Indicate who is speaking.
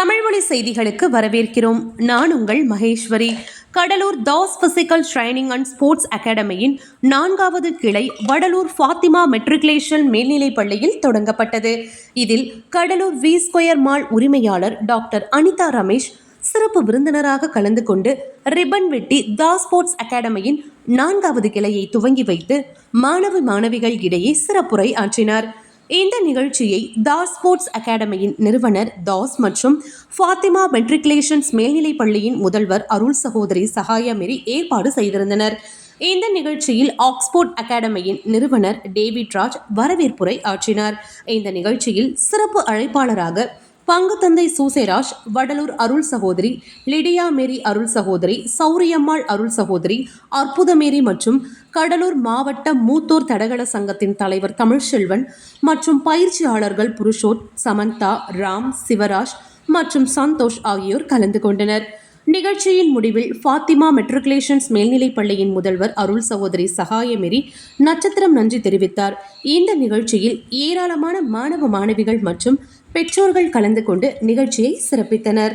Speaker 1: தமிழ்மொழி செய்திகளுக்கு வரவேற்கிறோம். நான் உங்கள் Maheswari. Cuddalore Das physical training and sports அகாடமியின் நான்காவது கிளை வடலூர் ஃபாத்திமா மெட்ரிகுலேஷன் மேல்நிலைப் பள்ளியில் தொடங்கப்பட்டது. இதில் கடலூர் வி ஸ்கொயர் மால் உரிமையாளர் டாக்டர் அனிதா ரமேஷ் சிறப்பு விருந்தினராக கலந்து கொண்டு ரிப்பன் வெட்டி தா ஸ்போர்ட்ஸ் அகாடமியின் நான்காவது கிளையை துவங்கி வைத்து மாணவ மாணவிகள் இடையே சிறப்புரை ஆற்றினார். இந்த நிகழ்ச்சியை தாஸ் ஸ்போர்ட்ஸ் அகாடமியின் நிறுவனர் தாஸ் மற்றும் ஃபாத்திமா மெட்ரிகுலேஷன்ஸ் மேல்நிலைப் பள்ளியின் முதல்வர் அருள் சகோதரி சகாயா ஏற்பாடு செய்திருந்தனர். இந்த நிகழ்ச்சியில் ஆக்ஸ்போர்ட் அகாடமியின் நிறுவனர் டேவிட் ராஜ் வரவேற்புரை ஆற்றினார். இந்த நிகழ்ச்சியில் சிறப்பு அழைப்பாளராக பங்கு தந்தை சூசேராஜ் வடலூர் அருள் சகோதரி லிடியா மேரி அருள் சகோதரி சௌரியம்மாள் அருள் சகோதரி அற்புதமேரி மற்றும் கடலூர் மாவட்ட மூத்தோர் தடகள சங்கத்தின் தலைவர் தமிழ்செல்வன் மற்றும் பயிற்சியாளர்கள் புருஷோத் சமந்தா ராம் சிவராஜ் மற்றும் சந்தோஷ் ஆகியோர் கலந்து கொண்டனர். நிகழ்ச்சியின் முடிவில் ஃபாத்திமா மெட்ரிகுலேஷன்ஸ் மேல்நிலைப் பள்ளியின் முதல்வர் அருள் சகோதரி சகாயமெரி நட்சத்திரம் நன்றி தெரிவித்தார். இந்த நிகழ்ச்சியில் ஏராளமான மாணவ மாணவிகள் மற்றும் பெற்றோர்கள் கலந்து கொண்டு நிகழ்ச்சியை சிறப்பித்தனர்.